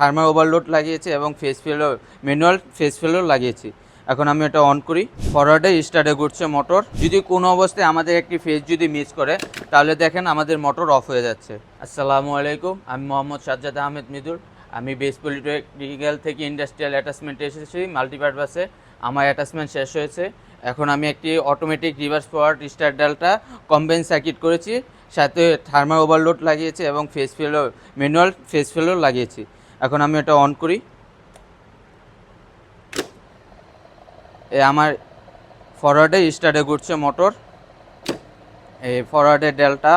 Thermal overload লাগিয়েছি এবং phase ফেলও ম্যানুয়াল ফেস ফেলও লাগিয়েছি। এখন আমি এটা অন করি। ফরওয়ার্ডে স্টার্টে ঘুরছে মোটর যদি কোনো অবস্থায় আমাদের একটি ফেজ যদি মিস করে, তাহলে দেখেন আমাদের মোটর অফ হয়ে যাচ্ছে। আসসালামু আলাইকুম, আমি মোহাম্মদ সাজ্জাদ আহমেদ মৃদুল। আমি বেস পলিটেকনিক্যাল থেকে ইন্ডাস্ট্রিয়াল অ্যাটাচমেন্টে এসেছি মাল্টিপারপাসে আমার অ্যাটাচমেন্ট শেষ হয়েছে। এখন আমি একটি অটোমেটিক রিভার্স ফরওয়ার্ড স্টার ডালটা কম্বাইন সার্কিট করেছি। সাথে থার্মাল ওভারলোড লাগিয়েছি এবং ফেস ফেলও ম্যানুয়াল ফেস ফেলও লাগিয়েছি। এখন আমি এটা অন করি। আমার ফরওয়ার্ডে স্টার্টে ঘুরছে মোটর এই ফরওয়ার্ডের ডেলটা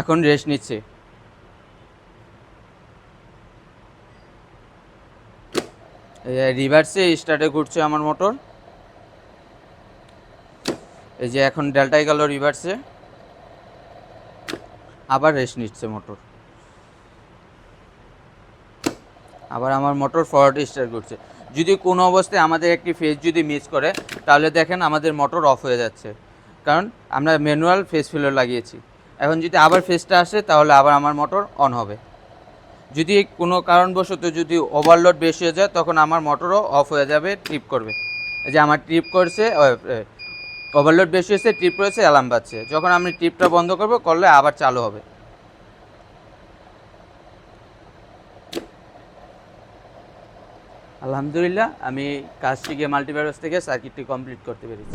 এখন রেস্ট নিচ্ছে। রিভার্সে স্টার্টে ঘুরছে আমার মোটর এই যে এখন ডেল্টায় গেল রিভার্সে আবার রেস্ট নিচ্ছে মোটর আবার আমার মোটর ফরওয়ার্ড স্টার্ট করছে। যদি কোনো অবস্থায় আমাদের একটি ফেজ যদি মিস করে, তাহলে দেখেন আমাদের মোটর অফ হয়ে যাচ্ছে। কারণ আমরা ম্যানুয়াল ফেস ফিলার লাগিয়েছি। এখন যদি আবার ফেজটা আসে, তাহলে আবার আমার মোটর অন হবে। যদি কোনো কারণবশত যদি ওভারলোড বেশি হয়ে যায়, তখন আমার মোটরও অফ হয়ে যাবে ট্রিপ করবে। যে আমার ট্রিপ করছে ওভারলোড বেশি হয়েছে ট্রিপ করেছে অ্যালার্ম বাজছে। যখন আমি ট্রিপটা বন্ধ করব, করলে আবার চালু হবে। আলহামদুলিল্লাহ আমি কাজটিকে মাল্টিভার্স থেকে সার্কিটটি কমপ্লিট করতে পেরেছি।